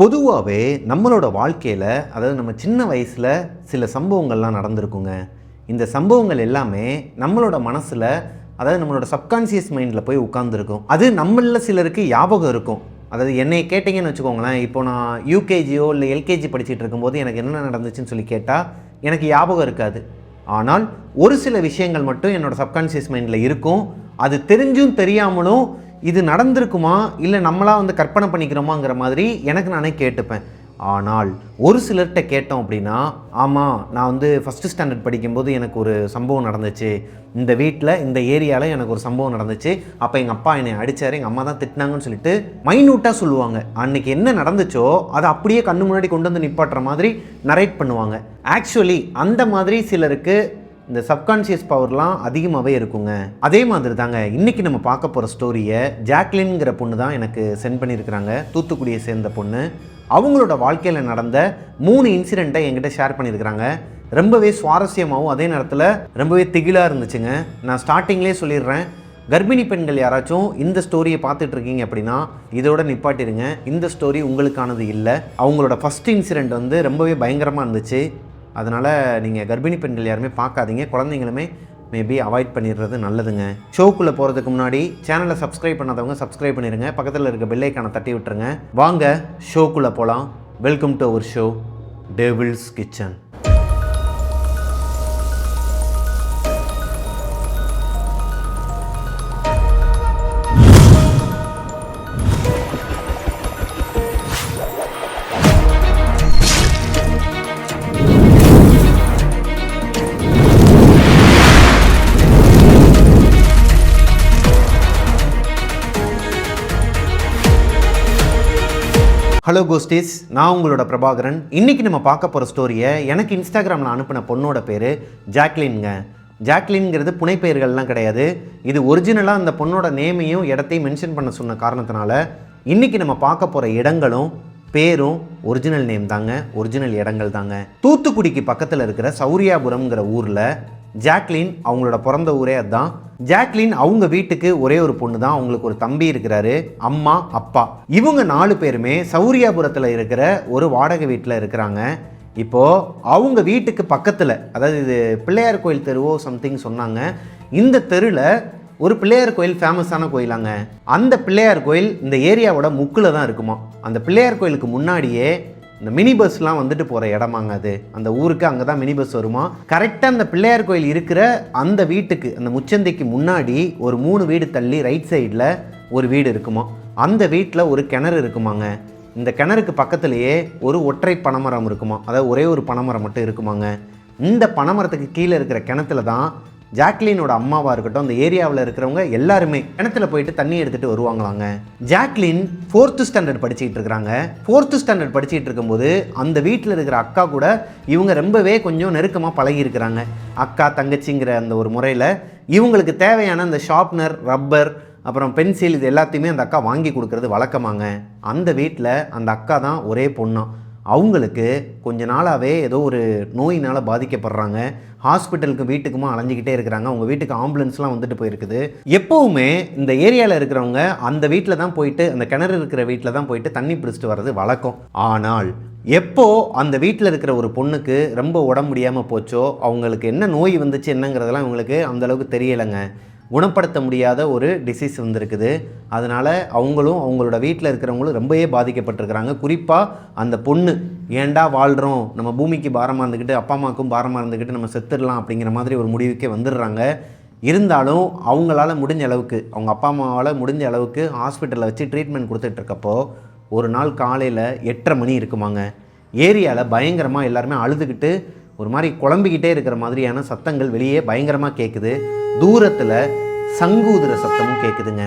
பொதுவாகவே நம்மளோட வாழ்க்கையில் அதாவது நம்ம சின்ன வயசில் சில சம்பவங்கள்லாம் நடந்திருக்குங்க. இந்த சம்பவங்கள் எல்லாமே நம்மளோட மனசில் அதாவது நம்மளோட சப்கான்சியஸ் மைண்டில் போய் உட்காந்துருக்கும் அது நம்மளில் சிலருக்கு ஞாபகம் இருக்கும். அதாவது என்னை கேட்டிங்கன்னு வச்சுக்கோங்களேன் இப்போ நான் யூகேஜியோ இல்லை எல்கேஜி படிச்சுட்டு இருக்கும்போது எனக்கு என்ன நடந்துச்சுன்னு சொல்லி கேட்டால் எனக்கு ஞாபகம் இருக்காது. ஆனால் ஒரு சில விஷயங்கள் மட்டும் என்னோடய சப்கான்ஷியஸ் மைண்டில் இருக்கும். அது தெரிஞ்சும் தெரியாமலும் இது நடந்திருக்குமா? இல்லை நம்மளாக வந்து கற்பனை பண்ணிக்கிறோமாங்கிற மாதிரி எனக்கு நானே கேட்டுப்பேன். ஆனால் ஒரு சிலர்கிட்ட கேட்டோம் அப்படின்னா ஆமாம் நான் வந்து ஃபஸ்ட்டு ஸ்டாண்டர்ட் படிக்கும்போது எனக்கு ஒரு சம்பவம் நடந்துச்சு. இந்த வீட்டில் இந்த ஏரியாவில் எனக்கு ஒரு சம்பவம் நடந்துச்சு. அப்போ எங்கள் அப்பா என்னை அடித்தார் எங்கள் அம்மா தான் திட்டினாங்கன்னு சொல்லிட்டு மைன்யூட்டாக சொல்லுவாங்க. அன்னைக்கு என்ன நடந்துச்சோ அதை அப்படியே கண்ணு முன்னாடி கொண்டு வந்து நிப்பாட்டுற மாதிரி நரேட் பண்ணுவாங்க. ஆக்சுவலி அந்த மாதிரி சிலருக்கு இந்த சப்கான்ஷியஸ் பவர்லாம் அதிகமாகவே இருக்குங்க. அதே மாதிரி தாங்க இன்றைக்கி நம்ம பார்க்க போகிற ஸ்டோரியை ஜாக்லின்ங்கிற பொண்ணு தான் எனக்கு சென்ட் பண்ணியிருக்கிறாங்க தூத்துக்குடியை சேர்ந்த பொண்ணு. அவங்களோட வாழ்க்கையில் நடந்த மூணு இன்சிடெண்ட்டை என்கிட்ட ஷேர் பண்ணியிருக்கிறாங்க ரொம்பவே சுவாரஸ்யமாகவும் அதே நேரத்தில் ரொம்பவே திகிலாக இருந்துச்சுங்க. நான் ஸ்டார்டிங்லேயே சொல்லிடுறேன். கர்ப்பிணி பெண்கள் யாராச்சும் இந்த ஸ்டோரியை பார்த்துட்டு இருக்கீங்க அப்படின்னா இதோட நிப்பாட்டிடுங்க. இந்த ஸ்டோரி உங்களுக்கானது இல்லை. அவங்களோட ஃபஸ்ட் இன்சிடெண்ட் வந்து ரொம்பவே பயங்கரமாக இருந்துச்சு. அதனால் நீங்கள் கர்ப்பிணி பெண்கள் யாருமே பார்க்காதீங்க. குழந்தைங்களுமே மேபி அவாய்ட் பண்ணிடுறது நல்லதுங்க. ஷோக்குள்ளே போகிறதுக்கு முன்னாடி சேனலை சப்ஸ்கிரைப் பண்ணாதவங்க சப்ஸ்கிரைப் பண்ணிடுங்க பக்கத்தில் இருக்க பெல்லைக்கான தட்டி விட்டுருங்க. வாங்க ஷோக்குள்ளே போகலாம் welcome to our show devil's kitchen hello ghosties நான் உங்களோட பிரபாகரன். இன்றைக்கி நம்ம பார்க்க போகிற ஸ்டோரியை எனக்கு இன்ஸ்டாகிராமில் அனுப்பின பொண்ணோட பேர் ஜாக்லின்ங்க. ஜாக்லின்ங்கிறது புனைப்பெயர்கள்லாம் கிடையாது. இது ஒரிஜினலாக அந்த பொண்ணோட நேமையும் இடத்தையும் மென்ஷன் பண்ண சொன்ன காரணத்தினால இன்னைக்கு நம்ம பார்க்க போகிற இடங்களும் பேரும் ஒரிஜினல் நேம் தாங்க. ஒரிஜினல் இடங்கள் தாங்க. தூத்துக்குடிக்கு பக்கத்தில் இருக்கிற சௌரியாபுரம்ங்கிற ஊரில் ஜாக்லின் அவங்களோட பிறந்த ஊரே அதுதான். ஜாக்லின் அவங்க வீட்டுக்கு ஒரே ஒரு பொண்ணு தான் அவங்களுக்கு ஒரு தம்பி இருக்கிறாரு. அம்மா அப்பா. இவங்க நாலு பேருமே சௌரியாபுரத்தில் இருக்கிற ஒரு வாடகை வீட்டில் இருக்கிறாங்க. இப்போ அவங்க வீட்டுக்கு பக்கத்தில் அதாவது இது பிள்ளையார் கோயில் தெருவோ சம்திங் சொன்னாங்க. இந்த தெருவில் ஒரு பிள்ளையார் கோயில் ஃபேமஸான கோயிலாங்க. அந்த பிள்ளையார் கோயில் இந்த ஏரியாவோட முக்கில் தான் இருக்குமா. அந்த பிள்ளையார் கோயிலுக்கு முன்னாடியே இந்த மினி பஸ்லாம் வந்துட்டு போகிற இடமாங்க அது. அந்த ஊருக்கு அங்கே தான் மினி பஸ் வருமா கரெக்டாக அந்த பிள்ளையார் கோயில் இருக்கிற அந்த வீட்டுக்கு அந்த முச்சந்தைக்கு முன்னாடி ஒரு மூணு வீடு தள்ளி ரைட் சைடில் ஒரு வீடு இருக்குமா? அந்த வீட்டில் ஒரு கிணறு இருக்குமாங்க. இந்த கிணறுக்கு பக்கத்துலேயே ஒரு ஒற்றை பனைமரம் இருக்குமா? அதாவது ஒரே ஒரு பனைமரம் மட்டும் இருக்குமாங்க. இந்த பனைமரத்துக்கு கீழே இருக்கிற கிணத்துல தான் ஜாக்லினோட அம்மாவாக இருக்கட்டும் அந்த ஏரியாவில் இருக்கிறவங்க எல்லாருமே கிணத்துல போயிட்டு தண்ணி எடுத்துகிட்டு வருவாங்களாங்க. ஜாக்லின் ஃபோர்த்து ஸ்டாண்டர்ட் படிச்சுக்கிட்டு இருக்கிறாங்க. ஃபோர்த்து ஸ்டாண்டர்ட் படிச்சுட்டு இருக்கும்போது அந்த வீட்டில் இருக்கிற அக்கா கூட இவங்க ரொம்பவே கொஞ்சம் நெருக்கமாக பழகி இருக்கிறாங்க அக்கா தங்கச்சிங்கிற அந்த ஒரு முறையில் இவங்களுக்கு தேவையான அந்த ஷார்ப்னர் ரப்பர் அப்புறம் பென்சில் இது எல்லாத்தையுமே அந்த அக்கா வாங்கி கொடுக்கறது வழக்கமாங்க. அந்த வீட்டில் அந்த அக்கா தான் ஒரே பொண்ணாக அவங்களுக்கு கொஞ்ச நாளாகவே ஏதோ ஒரு நோயினால் பாதிக்கப்படுறாங்க. ஹாஸ்பிட்டலுக்கு வீட்டுக்குமா அலைஞ்சிக்கிட்டே இருக்கிறாங்க. அவங்க வீட்டுக்கு ஆம்புலன்ஸ்லாம் வந்துட்டு போயிருக்குது. எப்போவுமே இந்த ஏரியாவில் இருக்கிறவங்க அந்த வீட்டில் தான் போயிட்டு அந்த கிணறு இருக்கிற வீட்டில் தான் போயிட்டு தண்ணி பிடிச்சிட்டு வர்றது வழக்கம். ஆனால் எப்போ அந்த வீட்டில் இருக்கிற ஒரு பொண்ணுக்கு ரொம்ப உடம்பு முடியாமல் போச்சோ அவங்களுக்கு என்ன நோய் வந்துச்சு என்னங்கிறதெல்லாம் அவங்களுக்கு அந்த அளவுக்கு தெரியலைங்க. குணப்படுத்த முடியாத ஒரு டிசீஸ் வந்திருக்குது. அதனால் அவங்களும் அவங்களோட வீட்டில் இருக்கிறவங்களும் ரொம்பவே பாதிக்கப்பட்டிருக்கிறாங்க. குறிப்பாக அந்த பொண்ணு ஏன்டா வாழ்கிறோம் நம்ம பூமிக்கு பாரமாக இருந்துக்கிட்டு அப்பா அம்மாவுக்கும் பாரமாக இருந்துக்கிட்டு நம்ம செத்துடலாம் அப்படிங்கிற மாதிரி ஒரு முடிவுக்கே வந்துடுறாங்க. இருந்தாலும் அவங்களால முடிஞ்ச அளவுக்கு அவங்க அப்பா அம்மாவால் முடிஞ்ச அளவுக்கு ஹாஸ்பிட்டலில் வச்சு ட்ரீட்மெண்ட் கொடுத்துட்ருக்கப்போ ஒரு நாள் காலையில் எட்டரை மணி இருக்குமாங்க. ஏரியாவில் பயங்கரமாக எல்லாருமே அழுதுகிட்டு ஒரு மாதிரி குழம்பிக்கிட்டே இருக்கிற மாதிரியான சத்தங்கள் வெளியே பயங்கரமாக கேட்குது தூரத்தில் சங்கூதுற சத்தமும் கேட்குதுங்க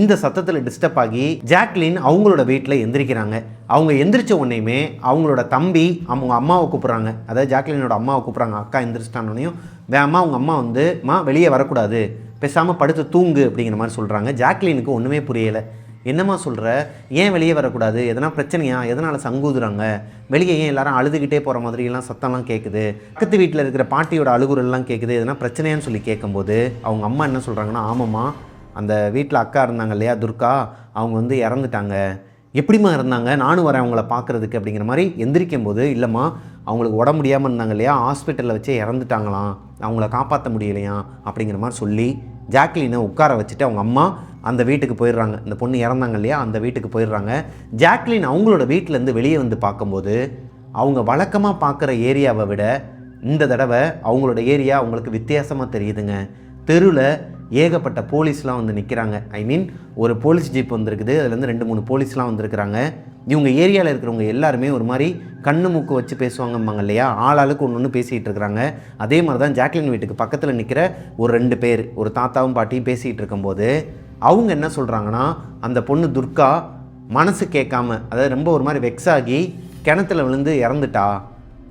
இந்த சத்தத்தில் டிஸ்டர்ப் ஆகி ஜாக்லின் அவங்களோட வீட்டில் எந்திரிக்கிறாங்க. அவங்க எந்திரிச்ச உடனேயுமே அவங்களோட தம்பி அவங்க அம்மாவை கூப்பிட்றாங்க. அதாவது ஜாக்லினோட அம்மாவை கூப்பிட்றாங்க. அக்கா எந்திரிச்சிட்டானோனையும் வேமா அவங்க அம்மா வந்து மா வெளியே வரக்கூடாது. பேசாமல் படுத்து தூங்கு அப்படிங்கிற மாதிரி சொல்கிறாங்க ஜாக்லினுக்கு ஒன்றுமே புரியலை. என்னம்மா சொல்கிற ஏன் வெளியே வரக்கூடாது? எதனா பிரச்சனையா? எதனால் சங்கூதுறாங்க? வெளியே ஏன் எல்லாரும் அழுதுகிட்டே போகிற மாதிரிலாம் சத்தம்லாம் கேட்குது பக்கத்து வீட்டில் இருக்கிற பாட்டியோட அழுகுறெல்லாம் கேட்குது எதனா பிரச்சனையான்னு சொல்லி கேட்கும்போது அவங்க அம்மா என்ன சொல்கிறாங்கன்னா ஆமாம்மா அந்த வீட்டில் அக்கா இருந்தாங்க இல்லையா துர்கா? அவங்க வந்து இறந்துட்டாங்க. எப்படிம்மா இருந்தாங்க நானும் வரேன் அவங்கள பார்க்குறதுக்கு அப்படிங்கிற மாதிரி எந்திரிக்கும் போது இல்லைம்மா அவங்களுக்கு உடம்பு முடியாமல் இருந்தாங்க இல்லையா? ஹாஸ்பிட்டலில் வச்சே இறந்துட்டாங்களாம். அவங்கள காப்பாற்ற முடியலையா அப்படிங்கிற மாதிரி சொல்லி ஜாக்லினை உட்கார வச்சுட்டு அவங்க அம்மா அந்த வீட்டுக்கு போயிடுறாங்க. இந்த பொண்ணு இறந்தாங்க இல்லையா? அந்த வீட்டுக்கு போயிடுறாங்க. ஜாக்லின் அவங்களோட வீட்டிலேருந்து வெளியே வந்து பார்க்கும்போது அவங்க வழக்கமாக பார்க்குற ஏரியாவை விட இந்த தடவை அவங்களோட ஏரியா அவங்களுக்கு வித்தியாசமாக தெரியுதுங்க. தெருவில் ஏகப்பட்ட போலீஸ்லாம் வந்து நிற்கிறாங்க ஐ மீன் ஒரு போலீஸ் ஜீப் வந்திருக்குது. அதுலேருந்து ரெண்டு மூணு போலீஸ்லாம் வந்திருக்கிறாங்க. இவங்க ஏரியாவில் இருக்கிறவங்க எல்லாருமே ஒரு மாதிரி கண்ணு மூக்கு வச்சு பேசுவாங்கம்பாங்க இல்லையா? ஆளாளுக்கு ஒன்று ஒன்று பேசிகிட்டு இருக்கிறாங்க. அதே மாதிரி தான் ஜாக்லின் வீட்டுக்கு பக்கத்தில் நிற்கிற ஒரு ரெண்டு பேர் ஒரு தாத்தாவும் பாட்டியும் பேசிகிட்டு இருக்கும்போது அவங்க என்ன சொல்கிறாங்கன்னா அந்த பொண்ணு துர்கா மனசு கேட்காம அதாவது ரொம்ப ஒரு மாதிரி வெக்ஸ் ஆகி கிணத்துல விழுந்து இறந்துட்டா.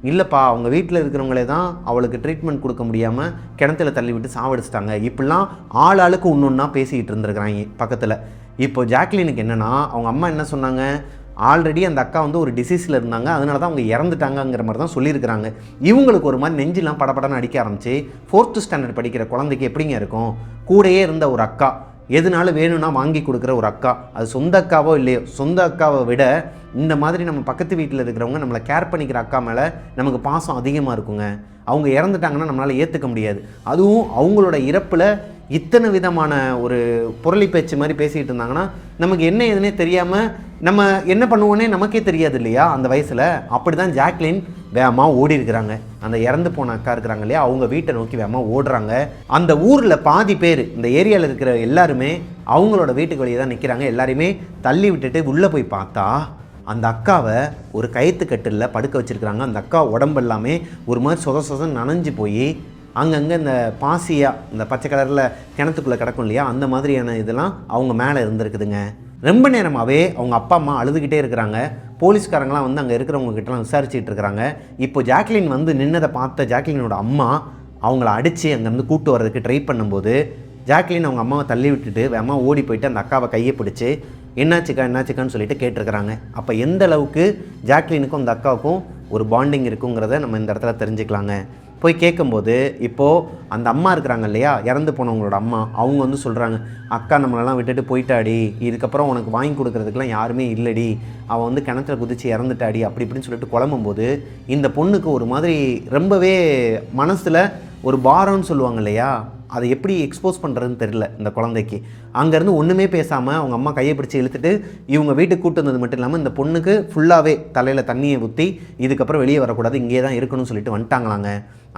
இல்லைப்பா அவங்க வீட்டில் இருக்கிறவங்களே தான் அவளுக்கு ட்ரீட்மெண்ட் கொடுக்க முடியாமல் கிணத்துல தள்ளி விட்டு சாவடிச்சிட்டாங்க. இப்படிலாம் ஆள் ஆளுக்கு ஒன்று ஒன்றா பேசிக்கிட்டு இருந்திருக்கிறாங்க பக்கத்தில். இப்போ ஜாக்லினுக்கு என்னென்னா அவங்க அம்மா என்ன சொன்னாங்க? ஆல்ரெடி அந்த அக்கா வந்து ஒரு டிசீஸில் இருந்தாங்க. அதனால தான் அவங்க இறந்துட்டாங்கங்கிற மாதிரி தான் சொல்லியிருக்கிறாங்க. இவங்களுக்கு ஒரு மாதிரி நெஞ்செல்லாம் படபடன்னு அடிக்க ஆரம்பிச்சு ஃபோர்த்து ஸ்டாண்டர்ட் படிக்கிற குழந்தைக்கு எப்படிங்க இருக்கும்? கூடயே இருந்த ஒரு அக்கா. எதுனாலும் வேணும்னா வாங்கி கொடுக்குற ஒரு அக்கா. அது சொந்த அக்காவோ இல்லையோ சொந்த அக்காவை விட இந்த மாதிரி நம்ம பக்கத்து வீட்டில் இருக்கிறவங்க நம்மளை கேர் பண்ணிக்கிற அக்கா மேலே நமக்கு பாசம் அதிகமாக இருக்குங்க. அவங்க இறந்துட்டாங்கன்னா நம்மளால் ஏற்றுக்க முடியாது. அதுவும் அவங்களோட இறப்பில் இத்தனை விதமான ஒரு புரளி பேச்சு மாதிரி பேசிகிட்டு இருந்தாங்கன்னா நமக்கு என்ன ஏதுன்னே தெரியாமல் நம்ம என்ன பண்ணுவோன்னே நமக்கே தெரியாது இல்லையா அந்த வயசில்? அப்படி தான் ஜாக்லின் வேகமாக ஓடி இருக்கிறாங்க. அந்த இறந்து போன அக்கா இருக்கிறாங்க இல்லையா? அவங்க வீட்டை நோக்கி வேகமாக ஓடுறாங்க. அந்த ஊரில் பாதி பேர் இந்த ஏரியாவில் இருக்கிற எல்லாருமே அவங்களோட வீட்டுக்கு வெளியே தான் நிற்கிறாங்க எல்லாரையுமே தள்ளி விட்டுட்டு உள்ளே போய் பார்த்தா அந்த அக்காவை ஒரு கயிற்று கட்டிலில் படுக்க வச்சுருக்கிறாங்க. அந்த அக்கா உடம்பு எல்லாமே ஒரு மாதிரி சொத சொதன்னு நனைஞ்சு போய் அங்கங்கே இந்த பாசியாக இந்த பச்சை கலரில் கிணத்துக்குள்ளே கிடக்கும் இல்லையா? அந்த மாதிரியான இதெல்லாம் அவங்க மேலே இருந்திருக்குதுங்க. ரொம்ப நேரமாகவே அவங்க அப்பா அம்மா அழுதுகிட்டே இருக்கிறாங்க. போலீஸ்காரங்களாம் வந்து அங்கே இருக்கிறவங்க கிட்டலாம் விசாரிச்சுட்டு இருக்கிறாங்க. இப்போ ஜாக்லின் வந்து நின்னதை பார்த்த ஜாக்லினோட அம்மா அவங்கள அடித்து அங்கேருந்து கூட்டு வர்றதுக்கு ட்ரை பண்ணும்போது ஜாக்லின் அவங்க அம்மாவை தள்ளி விட்டுட்டு அம்மா ஓடி போயிட்டு அந்த அக்காவை கையை பிடிச்சி என்னாச்சுக்கா என்னாச்சுக்கான்னு சொல்லிட்டு கேட்டிருக்கிறாங்க. அப்போ எந்த அளவுக்கு ஜாக்லினுக்கும் அந்த அக்காவுக்கும் ஒரு பாண்டிங் இருக்குங்கிறத நம்ம இந்த இடத்துல தெரிஞ்சுக்கலாங்க. போய் கேட்கும்போது இப்போது அந்த அம்மா இருக்கிறாங்க இல்லையா? இறந்து போனவங்களோட அம்மா அவங்க வந்து சொல்கிறாங்க அக்கா நம்மளெல்லாம் விட்டுட்டு போயிட்டாடி. இதுக்கப்புறம் உனக்கு வாங்கி கொடுக்குறதுக்கெலாம் யாருமே இல்லடி. அவள் வந்து கிணத்துல குதிச்சு இறந்துட்டாடி. அப்படி இப்படின்னு சொல்லிட்டு குழம்பும்போது இந்த பொண்ணுக்கு ஒரு மாதிரி ரொம்பவே மனசில் ஒரு பாரம்னு சொல்லுவாங்க இல்லையா? அதை எப்படி எக்ஸ்போஸ் பண்ணுறதுன்னு தெரில இந்த குழந்தைக்கு. அங்கேருந்து ஒன்றுமே பேசாமல் அவங்க அம்மா கையை பிடிச்சி இழுத்துட்டு இவங்க வீட்டுக்கு கூட்டு வந்தது மட்டும் இல்லாமல் இந்த பொண்ணுக்கு ஃபுல்லாகவே தலையில் தண்ணியை ஊற்றி இதுக்கப்புறம் வெளியே வரக்கூடாது இங்கே தான் இருக்கணும்னு சொல்லிட்டு வந்துட்டாங்களாங்க.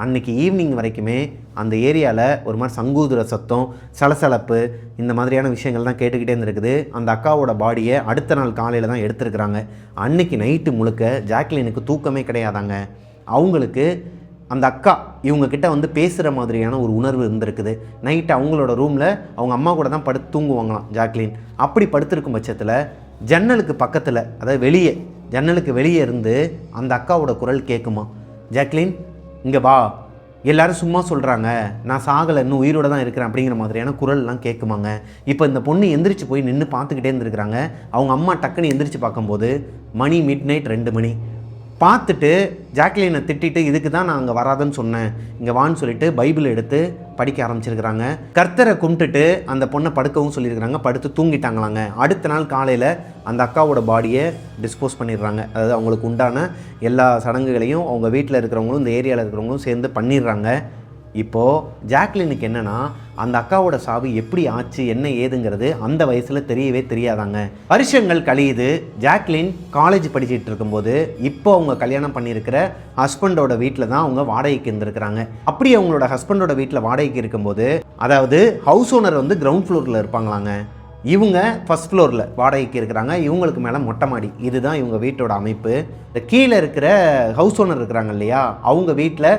அன்னைக்கு ஈவினிங் வரைக்குமே அந்த ஏரியாவில் ஒரு மாதிரி சங்கூதுர சத்தம் சலசலப்பு இந்த மாதிரியான விஷயங்கள் தான் கேட்டுக்கிட்டே இருந்திருக்குது. அந்த அக்காவோட பாடியை அடுத்த நாள் காலையில் தான் எடுத்திருக்கிறாங்க. அன்னைக்கு நைட்டு முழுக்க ஜாக்லினுக்கு தூக்கமே கிடையாதாங்க. அவங்களுக்கு அந்த அக்கா இவங்கக்கிட்ட வந்து பேசுகிற மாதிரியான ஒரு உணர்வு இருந்திருக்குது. நைட்டு அவங்களோட ரூமில் அவங்க அம்மா கூட தான் படுத்து தூங்குவாங்களாம் ஜாக்லின். அப்படி படுத்திருக்கும் பட்சத்தில் ஜன்னலுக்கு பக்கத்தில் அதாவது வெளியே ஜன்னலுக்கு வெளியே இருந்து அந்த அக்காவோட குரல் கேட்குமா ஜாக்லின் இங்கே வா. எல்லாரும் சும்மா சொல்கிறாங்க நான் சாகலை இன்னும் உயிரோட தான் இருக்கிறேன் அப்படிங்கிற மாதிரியான குரல்லாம் கேட்குமாங்க இப்போ இந்த பொண்ணு எந்திரிச்சு போய் நின்று பார்த்துக்கிட்டே இருந்திருக்கிறாங்க. அவங்க அம்மா டக்குன்னு எந்திரிச்சு பார்க்கும்போது மணி மிட் நைட் ரெண்டு மணி. பார்த்துட்டு ஜாக்லினை திட்டிட்டு இதுக்கு தான் நான் அங்கே வராதுன்னு சொன்னேன். இங்கே வான்னு சொல்லிட்டு பைபிள் எடுத்து படிக்க ஆரம்பிச்சிருக்கிறாங்க. கர்த்தரை கும்பிட்டுட்டு அந்த பொண்ணை படுக்கவும் சொல்லியிருக்கிறாங்க. படுத்து தூங்கிட்டாங்களாங்க. அடுத்த நாள் காலையில் அந்த அக்காவோட பாடியை டிஸ்போஸ் பண்ணிடுறாங்க. அதாவது அவங்களுக்கு உண்டான எல்லா சடங்குகளையும் அவங்க வீட்டில் இருக்கிறவங்களும் இந்த ஏரியாவில் இருக்கிறவங்களும் சேர்ந்து பண்ணிடுறாங்க. இப்போது ஜாக்லினுக்கு என்னன்னா அந்த அக்காவோட சாவு எப்படி ஆச்சு என்ன ஏதுங்கிறது அந்த வயசில் தெரியவே தெரியாதாங்க. வருஷங்கள் கழியுது ஜாக்லின் காலேஜ் படிச்சுட்டு இருக்கும்போது இப்போ அவங்க கல்யாணம் பண்ணியிருக்கிற ஹஸ்பண்டோட வீட்டில் தான் அவங்க வாடகைக்கு இருந்திருக்கிறாங்க. அப்படி அவங்களோட ஹஸ்பண்டோட வீட்டில் வாடகைக்கு இருக்கும்போது அதாவது ஹவுஸ் ஓனர் வந்து கிரவுண்ட் ஃப்ளோரில் இருப்பாங்களாங்க. இவங்க ஃபஸ்ட் ஃப்ளோரில் வாடகைக்கு இருக்கிறாங்க. இவங்களுக்கு மேலே மொட்டை மாடி. இதுதான் இவங்க வீட்டோட அமைப்பு. இந்த கீழே இருக்கிற ஹவுஸ் ஓனர் இருக்கிறாங்க இல்லையா அவங்க வீட்டில்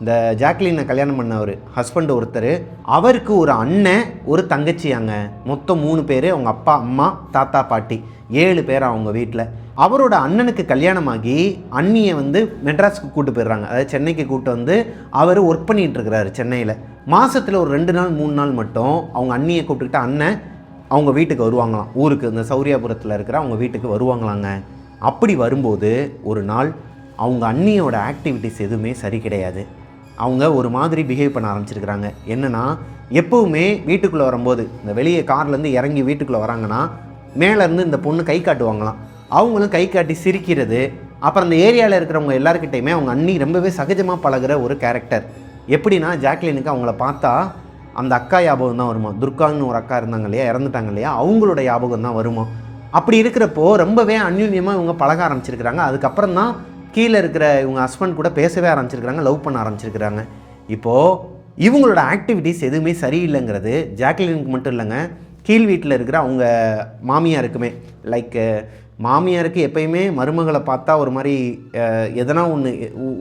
இந்த ஜாக்லினை கல்யாணம் பண்ணவர் ஹஸ்பண்ட் ஒருத்தர். அவருக்கு ஒரு அண்ணன் ஒரு தங்கச்சியாங்க மொத்தம் மூணு பேர் அவங்க அப்பா அம்மா தாத்தா பாட்டி. ஏழு பேர் அவங்க வீட்டில் அவரோட அண்ணனுக்கு கல்யாணமாகி அண்ணியை வந்து மெட்ராஸ்க்கு கூப்பிட்டு போயிடுறாங்க. அதாவது சென்னைக்கு கூப்பிட்டு வந்து அவர் ஒர்க் பண்ணிகிட்டு இருக்கிறாரு சென்னையில். மாதத்தில் ஒரு ரெண்டு நாள் மூணு நாள் மட்டும் அவங்க அண்ணியை கூப்பிட்டுக்கிட்டு அண்ணன் அவங்க வீட்டுக்கு வருவாங்களாம். ஊருக்கு இந்த சௌரியாபுரத்தில் இருக்கிற அவங்க வீட்டுக்கு வருவாங்களாங்க. அப்படி வரும்போது ஒரு நாள் அவங்க அண்ணியோட ஆக்டிவிட்டிஸ் எதுவுமே சரி கிடையாது. அவங்க ஒரு மாதிரி பிஹேவ் பண்ண ஆரம்பிச்சிருக்கிறாங்க. என்னன்னா எப்போவுமே வீட்டுக்குள்ளே வரும்போது இந்த வெளியே கார்லேருந்து இறங்கி வீட்டுக்குள்ளே வராங்கன்னா மேலேருந்து இந்த பொண்ணு கை காட்டுவாங்களாம். அவங்களும் கை காட்டி சிரிக்கிறது அப்புறம் அந்த ஏரியாவில் இருக்கிறவங்க எல்லாருக்கிட்டையுமே அவங்க அண்ணி ரொம்பவே சகஜமாக பழகுற ஒரு கேரக்டர் எப்படின்னா ஜாக்லினுக்கு அவங்கள பார்த்தா அந்த அக்கா ஞாபகம் தான் வருமா? துர்கான்னு ஒரு அக்கா இருந்தாங்க இல்லையா? இறந்துட்டாங்க இல்லையா? அவங்களோட ஞாபகம் தான் வருமா? அப்படி இருக்கிறப்போ ரொம்பவே அந்யூன்யமாக இவங்க பழக ஆரம்பிச்சிருக்கிறாங்க. அதுக்கப்புறம் தான் கீழே இருக்கிற இவங்க ஹஸ்பண்ட் கூட பேசவே ஆரம்பிச்சிருக்கிறாங்க லவ் பண்ண ஆரம்பிச்சிருக்கிறாங்க. இப்போது இவங்களோட ஆக்டிவிட்டீஸ் எதுவுமே சரியில்லைங்கிறது ஜாக்லினுக்கு மட்டும் இல்லைங்க. கீழ் வீட்டில் இருக்கிற அவங்க மாமியாருக்குமே லைக் மாமியாருக்கு எப்பயுமே மருமகளை பார்த்தா ஒரு மாதிரி எதனா ஒன்று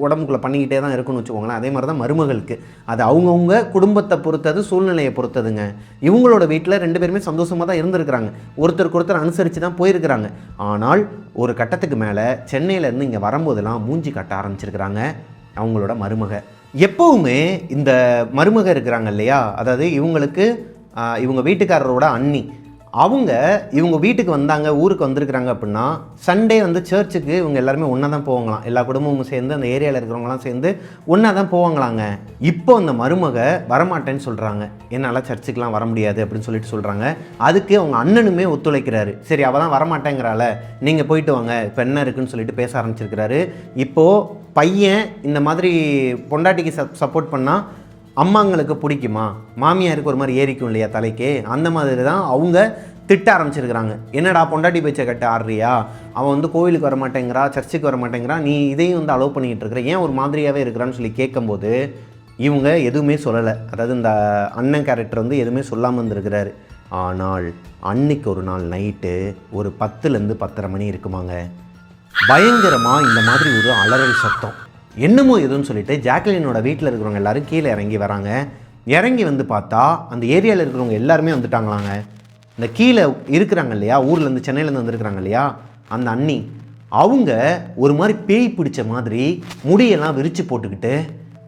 உடம்புக்குள்ளே பண்ணிக்கிட்டே தான் இருக்குன்னு வச்சுக்கோங்களேன். அதே மாதிரி தான் மருமகளுக்கு. அது அவங்கவுங்க குடும்பத்தை பொறுத்தது சூழ்நிலையை பொறுத்ததுங்க. இவங்களோட வீட்டில் ரெண்டு பேருமே சந்தோஷமாக தான் இருந்திருக்கிறாங்க. ஒருத்தருக்கு ஒருத்தர் அனுசரித்து தான் போயிருக்கிறாங்க. ஆனால் ஒரு கட்டத்துக்கு மேலே சென்னையிலேருந்து இங்கே வரும்போதெல்லாம் மூஞ்சி கட்ட ஆரம்பிச்சிருக்கிறாங்க அவங்களோட மருமக. எப்போவுமே இந்த மருமக இருக்கிறாங்க இல்லையா? அதாவது இவங்களுக்கு இவங்க வீட்டுக்காரரோட அண்ணி. அவங்க இவங்க வீட்டுக்கு வந்தாங்க ஊருக்கு வந்திருக்கிறாங்க அப்படின்னா சண்டே வந்து சர்ச்சுக்கு இவங்க எல்லாருமே ஒன்றா தான் போவாங்களாம். எல்லா குடும்பமும் சேர்ந்து அந்த ஏரியாவில் இருக்கிறவங்களாம் சேர்ந்து ஒன்றா தான் போவாங்களாங்க. இப்போ அந்த மருமக வரமாட்டேன்னு சொல்கிறாங்க என்னால் சர்ச்சுக்கெலாம் வர முடியாது அப்படின்னு சொல்லிட்டு சொல்கிறாங்க அதுக்கு அவங்க அண்ணனுமே ஒத்துழைக்கிறாரு. சரி அவள் தான் வரமாட்டேங்கிறாள. நீங்கள் போயிட்டு வாங்க. இப்போ என்ன இருக்குன்னு சொல்லிட்டு பேச ஆரம்பிச்சிருக்கிறாரு. இப்போது பையன் இந்த மாதிரி பொண்டாட்டிக்கு சப் சப்போர்ட் பண்ணால் அம்மாங்களுக்கு பிடிக்குமா? மாமியாருக்கு ஒரு மாதிரி ஏறிக்கும் இல்லையா தலைக்கு? அந்த மாதிரி தான் அவங்க திட்ட ஆரம்பிச்சிருக்கிறாங்க. என்னடா பொண்டாட்டி பேச்சை கட்ட ஆடுறியா? அவன் வந்து கோவிலுக்கு வர மாட்டேங்கிறா சர்ச்சுக்கு வர மாட்டேங்கிறா நீ இதையும் வந்து அலோவ் பண்ணிக்கிட்டு இருக்கிற ஏன் ஒரு மாதிரியாகவே இருக்கிறான்னு சொல்லி கேட்கும்போது இவங்க எதுவுமே சொல்லலை. அதாவது இந்த அண்ணன் கேரக்டர் வந்து எதுவுமே சொல்லாமல் இருந்திருக்கிறாரு. ஆனால் அன்னைக்கு ஒரு நாள் நைட்டு ஒரு பத்துலேருந்து பத்தரை மணி இருக்குமாங்க. பயங்கரமாக இந்த மாதிரி ஒரு அலறல் சத்தம். என்னமோ எதுன்னு சொல்லிட்டு ஜாக்லினோட வீட்டில் இருக்கிறவங்க எல்லாரும் கீழே இறங்கி வராங்க. இறங்கி வந்து பார்த்தா அந்த ஏரியாவில் இருக்கிறவங்க எல்லாருமே வந்துட்டாங்களாங்க. இந்த கீழே இருக்கிறாங்க இல்லையா? ஊர்லேருந்து சென்னையிலேருந்து வந்திருக்கிறாங்க இல்லையா? அந்த அண்ணி. அவங்க ஒரு மாதிரி பேய் பிடிச்ச மாதிரி முடியெல்லாம் விரித்து போட்டுக்கிட்டு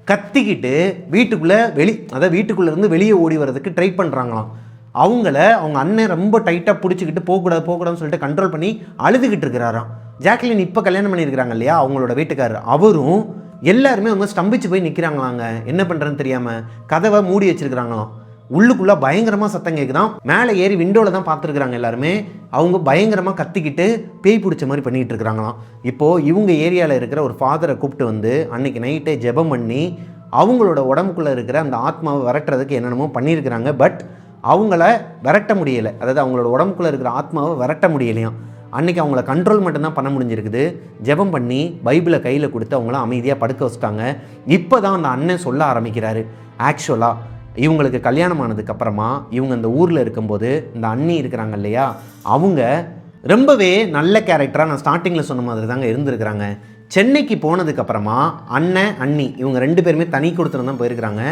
கத்திக்கிட்டு வீட்டுக்குள்ளே வெளி அதாவது வீட்டுக்குள்ளேருந்து வெளியே ஓடி வர்றதுக்கு ட்ரை பண்ணுறாங்களாம் அவங்கள அவங்க அண்ணன் ரொம்ப டைட்டாக பிடிச்சிக்கிட்டு போகக்கூடாது போகக்கூடாதுன்னு சொல்லிட்டு கண்ட்ரோல் பண்ணி அழுதுகிட்டு இருக்கிறாராம். ஜாக்லின் இப்போ கல்யாணம் பண்ணியிருக்கிறாங்க இல்லையா? அவங்களோட வீட்டுக்காரர். அவரும் எல்லாருமே அவங்க ஸ்தம்பிச்சு போய் நிற்கிறாங்களாங்க என்ன பண்ணுறதுன்னு தெரியாமல் கதவை மூடி வச்சுருக்கிறாங்களாம். உள்ளுக்குள்ளே பயங்கரமாக சத்தம் கேட்குதான் மேலே ஏறி விண்டோவில் தான் பார்த்துருக்குறாங்க எல்லாருமே. அவங்க பயங்கரமாக கத்திக்கிட்டு பேய் பிடிச்ச மாதிரி பண்ணிகிட்டு இருக்கிறாங்களாம். இப்போது இவங்க ஏரியாவில் இருக்கிற ஒரு ஃபாதரை கூப்பிட்டு வந்து அன்னைக்கு நைட்டே ஜெபம் பண்ணி அவங்களோட உடம்புக்குள்ளே இருக்கிற அந்த ஆத்மாவை விரட்டுறதுக்கு என்னென்னமோ பண்ணியிருக்கிறாங்க. பட் அவங்கள விரட்ட முடியலை. அதாவது அவங்களோட உடம்புக்குள்ளே இருக்கிற ஆத்மாவை விரட்ட முடியலையாம். அன்றைக்கி அவங்கள கண்ட்ரோல் மட்டும்தான் பண்ண முடிஞ்சிருக்குது. ஜெபம் பண்ணி பைபிளை கையில் கொடுத்து அவங்கள அமைதியாக படுக்க வச்சுட்டாங்க. இப்போ தான் அந்த அண்ணன் சொல்ல ஆரம்பிக்கிறாரு. ஆக்சுவலாக இவங்களுக்கு கல்யாணம் ஆனதுக்கப்புறமா இவங்க இந்த ஊரில் இருக்கும்போது இந்த அண்ணி இருக்கிறாங்க இல்லையா? அவங்க ரொம்பவே நல்ல கேரக்டராக நான் ஸ்டார்டிங்கில் சொன்ன மாதிரி தாங்க இருந்திருக்கிறாங்க. சென்னைக்கு போனதுக்கு அப்புறமா அண்ணன் அண்ணி இவங்க ரெண்டு பேருமே தனி கொடுத்துன்னு தான் போயிருக்கிறாங்க.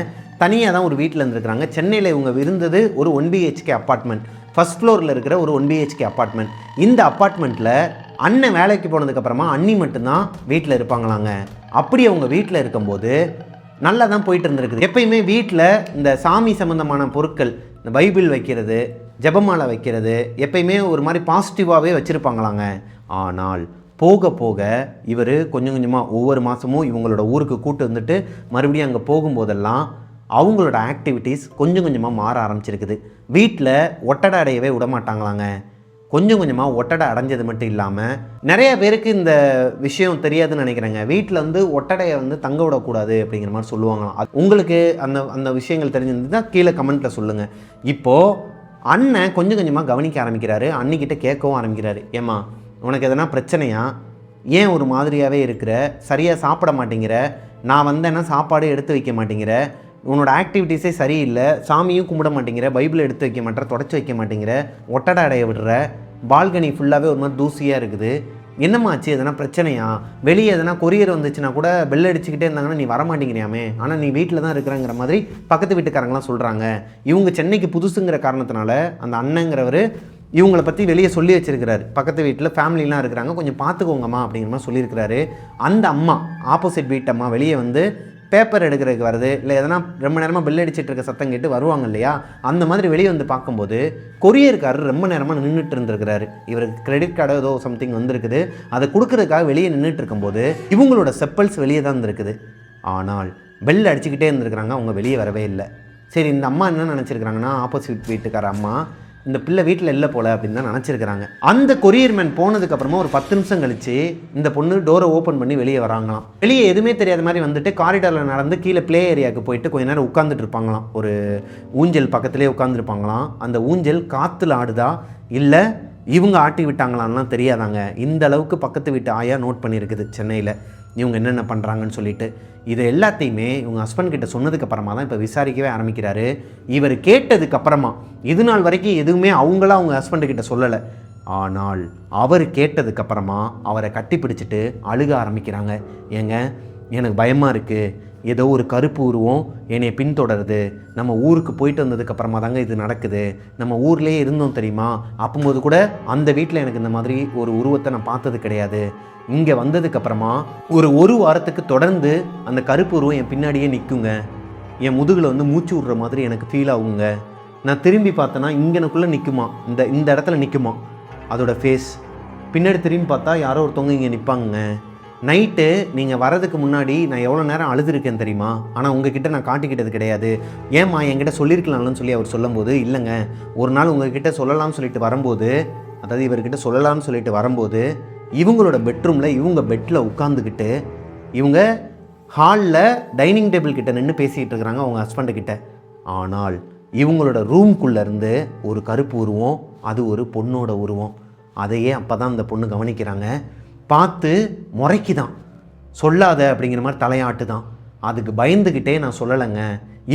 தனியாக தான் ஒரு வீட்டில் இருந்திருக்கிறாங்க. சென்னையில் இவங்க இருந்தது ஒரு ஒன் பிஹெச்கே அப்பார்ட்மெண்ட் ஃபர்ஸ்ட் ஃப்ளோரில் இருக்கிற ஒரு ஒன் பிஹெச்கே அப்பார்ட்மெண்ட் இந்த அப்பார்ட்மெண்ட்டில் அண்ணன் வேலைக்கு போனதுக்கப்புறமா அண்ணி மட்டும்தான் வீட்டில் இருப்பாங்களாங்க. அப்படி அவங்க வீட்டில் இருக்கும்போது நல்லா தான் போயிட்டு இருந்திருக்குது. எப்பயுமே வீட்டில் இந்த சாமி சம்மந்தமான பொருட்கள் இந்த பைபிள் வைக்கிறது ஜெபமாலை வைக்கிறது எப்பயுமே ஒரு மாதிரி பாசிட்டிவாகவே வச்சுருப்பாங்களாங்க. ஆனால் போக போக இவர் கொஞ்சம் கொஞ்சமாக ஒவ்வொரு மாதமும் இவங்களோட ஊருக்கு கூட்டு வந்துட்டு மறுபடியும் அங்கே போகும்போதெல்லாம் அவங்களோட ஆக்டிவிட்டீஸ் கொஞ்சம் கொஞ்சமாக மாற ஆரம்பிச்சிருக்குது. வீட்டில் ஒட்டடை அடையவே விட மாட்டாங்களாங்க. கொஞ்சம் கொஞ்சமாக ஒட்டடை அடைஞ்சது மட்டும் இல்லாமல் நிறைய பேருக்கு இந்த விஷயம் தெரியாதுன்னு நினைக்கிறேங்க. வீட்டில் வந்து ஒட்டடையை வந்து தங்க விடக்கூடாது அப்படிங்கிற மாதிரி சொல்லுவாங்களாம். அது உங்களுக்கு அந்த அந்த விஷயங்கள் தெரிஞ்சிருந்ததுன்னா கீழே கமெண்ட்டில் சொல்லுங்கள் இப்போது அண்ணன் கொஞ்சம் கொஞ்சமாக கவனிக்க ஆரம்பிக்கிறாரு. அன்னிக்கிட்ட கேட்கவும் ஆரம்பிக்கிறாரு. ஏம்மா உனக்கு எதனா பிரச்சனையா? ஏன் ஒரு மாதிரியாகவே இருக்கிற? சரியாக சாப்பிட மாட்டேங்கிற? நான் வந்தேன்னா சாப்பாடு எடுத்து வைக்க மாட்டேங்கிற? உன்னோட ஆக்டிவிட்டீஸே சரியில்லை சாமியும் கும்பிட மாட்டேங்கிற பைபிள் எடுத்து வைக்க மாட்டேற தொடச்சி வைக்க மாட்டேங்கிற ஒட்டடை அடைய விடுற பால்கனி ஃபுல்லாகவே ஒரு மாதிரி தூசியாக இருக்குது. என்னம்மா ஆச்சு? எதனா பிரச்சனையா? வெளியே எதனா கொரியர் வந்துச்சுன்னா கூட பெல் அடிச்சுக்கிட்டே இருந்தாங்கன்னா நீ வர மாட்டேங்கிறியாமே ஆனால் நீ வீட்டில் தான் இருக்கிறங்கிற மாதிரி பக்கத்து வீட்டுக்காரங்களாம் சொல்கிறாங்க இவங்க சென்னைக்கு புதுசுங்கிற காரணத்தினால அந்த அண்ணங்கிறவர் இவங்களை பற்றி வெளியே சொல்லி வச்சிருக்கிறாரு. பக்கத்து வீட்டில் ஃபேமிலிலாம் இருக்கிறாங்க. கொஞ்சம் பார்த்துக்கோங்கம்மா அப்படிங்கிற மாதிரி சொல்லியிருக்கிறாரு. அந்த அம்மா ஆப்போசிட் வீட்டம்மா வெளியே வந்து பேப்பர் எடுக்கிறதுக்கு வருது. இல்லை எதனா ரொம்ப நேரமாக பெல் அடிச்சிட்டு இருக்க சத்தம் கேட்டு வருவாங்க இல்லையா? அந்த மாதிரி வெளியே வந்து பார்க்கும்போது கொரியர்காரர் ரொம்ப நேரமாக நின்றுட்டு இருந்திருக்கிறாரு. இவருக்கு கிரெடிட் கார்டோ ஏதோ சம்திங் வந்திருக்குது. அதை கொடுக்கறதுக்காக வெளியே நின்றுட்டு இருக்கும்போது இவங்களோட செப்பல்ஸ் வெளியே தான் இருந்திருக்குது. ஆனால் பெல் அடிச்சுக்கிட்டே இருந்திருக்கிறாங்க. அவங்க வெளியே வரவே இல்லை. சரி இந்த அம்மா என்ன நினச்சிருக்கிறாங்கன்னா ஆப்போசிட் வீட்டுக்கார அம்மா இந்த பிள்ளை வீட்டில் இல்லை போல அப்படின்னு தான் நினச்சிருக்கிறாங்க. அந்த கொரியர் மேன் ஒரு பத்து நிமிஷம் கழித்து இந்த பொண்ணு டோரை ஓப்பன் பண்ணி வெளியே வராங்களாம். வெளியே எதுவுமே தெரியாத மாதிரி வந்துட்டு காரிடாரில் நடந்து கீழே ப்ளே ஏரியாவுக்கு போயிட்டு கொஞ்ச நேரம் உட்காந்துட்டு இருப்பாங்களாம். ஒரு ஊஞ்சல் பக்கத்துலேயே உட்காந்துருப்பாங்களாம் அந்த ஊஞ்சல் காற்றுல ஆடுதா? இல்லை இவங்க ஆட்டி விட்டாங்களான்லாம் தெரியாதாங்க. இந்த அளவுக்கு பக்கத்து வீட்டு ஆயா நோட் பண்ணியிருக்குது சென்னையில். இவங்க என்னென்ன பண்ணுறாங்கன்னு சொல்லிட்டு இது எல்லாத்தையுமே இவங்க ஹஸ்பண்ட் கிட்ட சொன்னதுக்கப்புறமா தான் இப்போ விசாரிக்கவே ஆரம்பிக்கிறாரு. இவர் கேட்டதுக்கப்புறமா இது நாள் வரைக்கும் எதுவுமே அவங்களா அவங்க ஹஸ்பண்ட் கிட்ட சொல்லலை. ஆனால் அவர் கேட்டதுக்கப்புறமா அவரை கட்டி பிடிச்சிட்டு அழுக ஆரம்பிக்கிறாங்க. ஏங்க எனக்கு பயமாக இருக்குது ஏதோ ஒரு கருப்பு உருவம் என்னை பின்தொடருது. நம்ம ஊருக்கு போயிட்டு வந்ததுக்கு அப்புறமா தாங்க இது நடக்குது. நம்ம ஊர்லேயே இருந்தோம் தெரியுமா? அப்போது கூட அந்த வீட்டில் எனக்கு இந்த மாதிரி ஒரு உருவத்தை நான் பார்த்தது கிடையாது. இங்கே வந்ததுக்கப்புறமா ஒரு ஒரு வாரத்துக்கு தொடர்ந்து அந்த கருப்பு உருவம் என் பின்னாடியே நிற்குங்க என் முதுகில் வந்து மூச்சு விடுற மாதிரி எனக்கு ஃபீல் ஆகுங்க. நான் திரும்பி பார்த்தேன்னா இங்கனக்குள்ளே நிற்குமா இந்த இந்த இடத்துல நிற்குமா அதோட ஃபேஸ் பின்னாடி திரும்பி பார்த்தா யாரோ ஒருத்தவங்க இங்கே நிற்பாங்க நைட்டு நீங்கள் வரதுக்கு முன்னாடி நான் எவ்வளோ நேரம் அழுதுருக்கேன் தெரியுமா? ஆனால் உங்ககிட்ட நான் காட்டிக்கிட்டது கிடையாது. ஏம்மா என்கிட்ட சொல்லியிருக்கலாம்னு சொல்லி அவர் சொல்லும்போது இல்லைங்க ஒரு நாள் உங்ககிட்ட சொல்லலாம்னு சொல்லிட்டு வரும்போது அதாவது இவர்கிட்ட சொல்லலாம்னு சொல்லிட்டு வரும்போது இவங்களோட பெட்ரூமில் இவங்க பெட்டில் உட்காந்துக்கிட்டு இவங்க ஹாலில் டைனிங் டேபிள் கிட்ட நின்று பேசிகிட்டு இருக்கிறாங்க அவங்க ஹஸ்பண்டு கிட்ட. ஆனால் இவங்களோட ரூம்குள்ளேருந்து ஒரு கருப்பு உருவம் அது ஒரு பொண்ணோட உருவம். அதையே அப்போ தான் அந்த பொண்ணு கவனிக்கிறாங்க. பார்த்து முறைக்கு தான் சொல்லாத அப்படிங்கிற மாதிரி தலையாட்டு தான் அதுக்கு பயந்துக்கிட்டே நான் சொல்லலைங்க.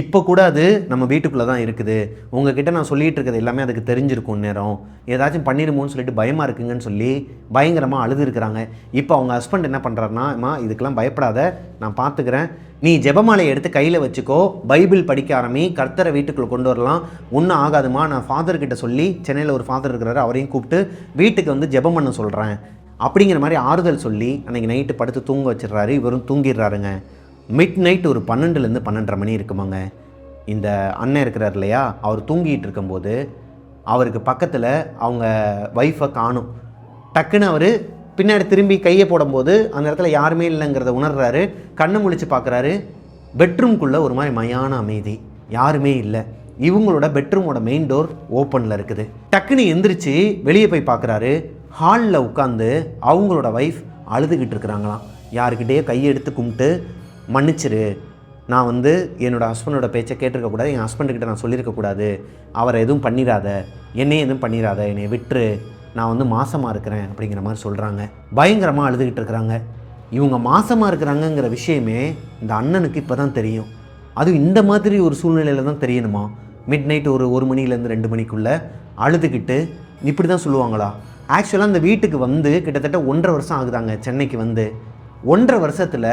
இப்போ கூட அது நம்ம வீட்டுக்குள்ளே தான் இருக்குது. உங்ககிட்ட நான் சொல்லிகிட்டு இருக்கிறது எல்லாமே அதுக்கு தெரிஞ்சிருக்கும் நேரம். ஏதாச்சும் பண்ணிடுமோன்னு சொல்லிட்டு பயமாக இருக்குங்கன்னு சொல்லி பயங்கரமாக அழுதுருக்குறாங்க. இப்போ அவங்க ஹஸ்பண்ட் என்ன பண்ணுறாருன்னா அம்மா இதுக்கெல்லாம் பயப்படாத. நான் பார்த்துக்கிறேன் நீ ஜெபமாலையை எடுத்து கையில் வச்சுக்கோ. பைபிள் படிக்க ஆரம்பி கர்த்தரை வீட்டுக்குள்ளே கொண்டு வரலாம். ஒன்றும் ஆகாதுமா. நான் ஃபாதர்கிட்ட சொல்லி சென்னையில் ஒரு ஃபாதர் இருக்கிறாரு. அவரையும் கூப்பிட்டு வீட்டுக்கு வந்து ஜெபம் பண்ண சொல்கிறேன் அப்படிங்கிற மாதிரி ஆறுதல் சொல்லி அன்றைக்கி நைட்டு படுத்து தூங்க வச்சிடுறாரு. இவரும் தூங்கிடுறாருங்க. மிட் நைட் ஒரு பன்னெண்டுலேருந்து பன்னெண்டரை மணி இருக்குமாங்க. இந்த அண்ணன் இருக்கிறார் இல்லையா? அவர் தூங்கிட்டு இருக்கும்போது அவருக்கு பக்கத்தில் அவங்க ஒய்ஃபை காணும். டக்குன்னு அவர் பின்னாடி திரும்பி கையை போடும்போது அந்த இடத்துல யாருமே இல்லைங்கிறத உணர்றாரு. கண்ணை முழிச்சு பார்க்குறாரு. பெட்ரூம்குள்ளே ஒரு மாதிரி மயான அமைதி. யாருமே இல்லை. இவங்களோட பெட்ரூமோட மெயின் டோர் ஓப்பனில் இருக்குது. டக்குன்னு எந்திரிச்சு வெளியே போய் பார்க்குறாரு. ஹாலில் உட்காந்து அவங்களோட ஒய்ஃப் அழுதுகிட்டு இருக்கிறாங்களாம். யாருக்கிட்டேயோ கையெடுத்து கும்பிட்டு மன்னிச்சிரு நான் வந்து என்னோடய ஹஸ்பண்டோட பேச்சை கேட்டிருக்கக்கூடாது என் ஹஸ்பண்டுக்கிட்ட நான் சொல்லியிருக்கக்கூடாது அவரை எதுவும் பண்ணிடாத என்னையும் எதுவும் பண்ணிடாத என்னை விட்டுரு. நான் வந்து மாசமாக இருக்கிறேன் அப்படிங்கிற மாதிரி சொல்கிறாங்க பயங்கரமாக அழுதுகிட்டு இருக்கிறாங்க. இவங்க மாசமாக இருக்கிறாங்கங்கிற விஷயமே இந்த அண்ணனுக்கு இப்போ தான் தெரியும். அதுவும் இந்த மாதிரி ஒரு சூழ்நிலையில் தான் தெரியணுமா? மிட் நைட் ஒரு ஒரு மணிலேருந்து ரெண்டு மணிக்குள்ளே அழுதுகிட்டு இப்படி தான் சொல்லுவாங்களா? ஆக்சுவலாக அந்த வீட்டுக்கு வந்து கிட்டத்தட்ட ஒன்றரை வருஷம் ஆகுதாங்க சென்னைக்கு வந்து. ஒன்றரை வருஷத்தில்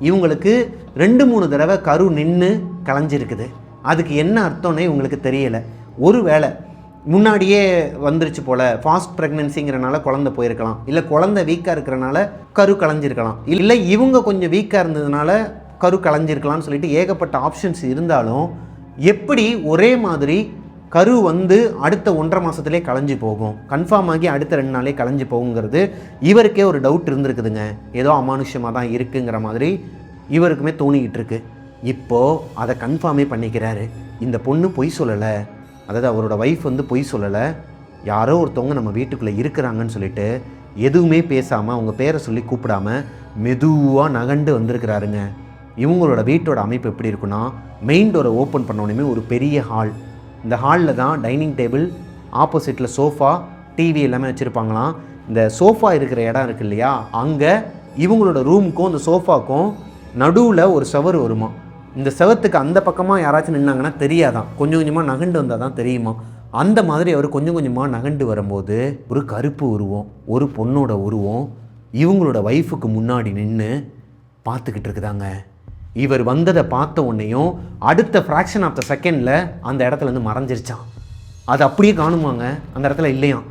இவங்களுக்கு ரெண்டு மூணு தடவை கரு நின்று கலைஞ்சிருக்குது. அதுக்கு என்ன அர்த்தம்னே இவங்களுக்கு தெரியலை. ஒரு வேளை முன்னாடியே வந்துருச்சு போல் ஃபாஸ்ட் ப்ரெக்னென்சிங்கிறனால குழந்தை போயிருக்கலாம். இல்லை குழந்தை வீக்காக இருக்கிறனால கரு கலைஞ்சிருக்கலாம். இல்லை இவங்க கொஞ்சம் வீக்காக இருந்ததுனால கரு கலைஞ்சிருக்கலாம்னு சொல்லிட்டு ஏகப்பட்ட ஆப்ஷன்ஸ் இருந்தாலும் எப்படி ஒரே மாதிரி கரு வந்து அடுத்த ஒன்றரை மாதத்துலேயே கலைஞ்சு போகும். கன்ஃபார்ம் ஆகி அடுத்த ரெண்டு நாளே கலைஞ்சு போகுங்கிறது இவருக்கே ஒரு டவுட் இருந்திருக்குதுங்க. ஏதோ அமானுஷ்யமாக தான் இருக்குங்கிற மாதிரி இவருக்குமே தோணிக்கிட்டு இருக்கு. இப்போது அதை கன்ஃபார்மே பண்ணிக்கிறாரு. இந்த பொண்ணு பொய் சொல்லலை. அதாவது அவரோட ஒய்ஃப் வந்து பொய் சொல்லலை. யாரோ ஒருத்தவங்க நம்ம வீட்டுக்குள்ளே இருக்கிறாங்கன்னு சொல்லிட்டு எதுவுமே பேசாமல் அவங்க பேரை சொல்லி கூப்பிடாம மெதுவாக நகண்டு வந்திருக்கிறாருங்க. இவங்களோட வீட்டோட அமைப்பு எப்படி இருக்குன்னா மெயின் டோரை ஓப்பன் பண்ண உடனே ஒரு பெரிய ஹால் இந்த ஹாலில் தான் டைனிங் டேபிள் ஆப்போசிட்டில் சோஃபா டிவி எல்லாமே வச்சுருப்பாங்களாம். இந்த சோஃபா இருக்கிற இடம் இருக்கு இல்லையா? அங்கே இவங்களோட ரூமுக்கும் அந்த சோஃபாக்கும் நடுவில் ஒரு செவர் வருமா? இந்த செவத்துக்கு அந்த பக்கமாக யாராச்சும் நின்னாங்கன்னா தெரியாதான். கொஞ்சம் கொஞ்சமாக நகண்டு வந்தால் தான் தெரியுமா? அந்த மாதிரி அவர் கொஞ்சம் கொஞ்சமாக நகண்டு வரும்போது ஒரு கருப்பு உருவம் ஒரு பொண்ணோட உருவம் இவங்களோட ஒய்ஃபுக்கு முன்னாடி நின்று பார்த்துக்கிட்டு இருக்குதாங்க. இவர் வந்ததை பார்த்த உடனேயும் அடுத்த ஃப்ராக்ஷன் ஆஃப் த செகண்டில் அந்த இடத்துல இருந்து மறைஞ்சிருச்சான் அது அப்படியே காணுமாங்க? அந்த இடத்துல இல்லையாம்.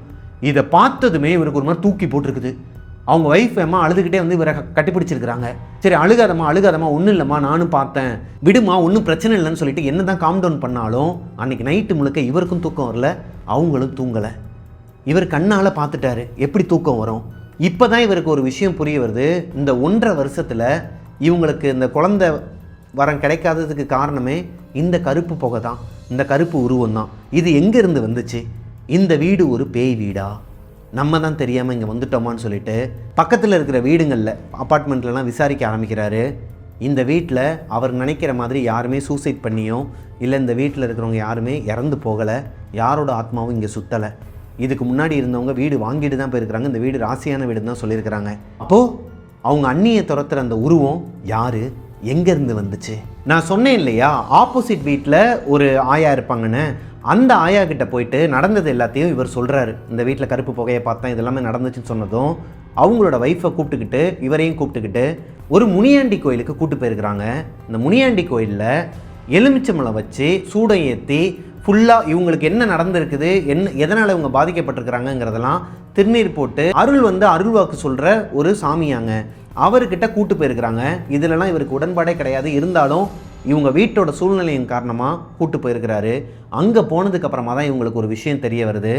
இதை பார்த்ததுமே இவருக்கு ஒரு மாதிரி தூக்கி போட்டிருக்குது. அவங்க ஒய்ஃப் அம்மா அழுதுகிட்டே வந்து இவரை க- கட்டிப்பிடிச்சிருக்கிறாங்க. சரி அழுகாதம்மா அழுகாதம்மா ஒன்றும் இல்லைம்மா நானும் பார்த்தேன். விடுமா ஒன்றும் பிரச்சனை இல்லைன்னு சொல்லிட்டு என்ன தான் காம் டவுன் பண்ணாலும் அன்றைக்கி நைட்டு முழுக்க இவருக்கும் தூக்கம் வரல அவங்களும் தூங்கலை. இவர் கண்ணால் பார்த்துட்டாரு எப்படி தூக்கம் வரும்? இப்போ தான் இவருக்கு ஒரு விஷயம் புரிய வருது. இந்த ஒன்றரை வருஷத்தில் இவங்களுக்கு இந்த குழந்தை வரம் கிடைக்காததுக்கு காரணமே இந்த கருப்பு புகை தான் இந்த கருப்பு உருவம் தான். இது எங்கேருந்து வந்துச்சு? இந்த வீடு ஒரு பேய் வீடா? நம்ம தான் தெரியாமல் இங்கே வந்துட்டோமான்னு சொல்லிட்டு பக்கத்தில் இருக்கிற வீடுங்களில் அப்பார்ட்மெண்ட்லலாம் விசாரிக்க ஆரம்பிக்கிறாரு. இந்த வீட்டில் அவர் நினைக்கிற மாதிரி யாருமே சூசைட் பண்ணியோ இல்லை இந்த வீட்டில் இருக்கிறவங்க யாருமே இறந்து போகலை யாரோட ஆத்மாவும் இங்கே சுத்தலை. இதுக்கு முன்னாடி இருந்தவங்க வீடு வாங்கிட்டு தான் போயிருக்கிறாங்க இந்த வீடு ராசியான வீடுன்னு தான் சொல்லியிருக்கிறாங்க. அப்போது அவங்க அண்ணியை துரத்துற அந்த உருவம் யார்? எங்கேருந்து வந்துச்சு? நான் சொன்னேன் இல்லையா ஆப்போசிட் வீட்டில் ஒரு ஆயா இருப்பாங்கன்னு. அந்த ஆயா கிட்ட போயிட்டு நடந்தது எல்லாத்தையும் இவர் சொல்கிறாரு இந்த வீட்டில் கருப்பு புகையை பார்த்தேன் இதெல்லாமே நடந்துச்சுன்னு சொன்னதும் அவங்களோட ஒய்ஃபை கூப்பிட்டுக்கிட்டு இவரையும் கூப்பிட்டுக்கிட்டு ஒரு முனியாண்டி கோயிலுக்கு கூப்பிட்டு போயிருக்கிறாங்க. இந்த முனியாண்டி கோயிலில் எலுமிச்சம்பழம் வச்சு சூடம் ஏற்றி ஃபுல்லாக இவங்களுக்கு என்ன நடந்திருக்குது என்ன எதனால் இவங்க பாதிக்கப்பட்டிருக்கிறாங்கங்கிறதெல்லாம் திருநீர் போட்டு அருள் வந்து அருள்வாக்கு சொல்கிற ஒரு சாமியாங்க. அவர்கிட்ட கூட்டு போயிருக்கிறாங்க. இதிலலாம் இவருக்கு உடன்பாடே கிடையாது. இருந்தாலும் இவங்க வீட்டோட சூழ்நிலையின் காரணமாக கூட்டு போயிருக்கிறாரு. அங்கே போனதுக்கப்புறமா தான் இவங்களுக்கு ஒரு விஷயம் தெரிய வருது.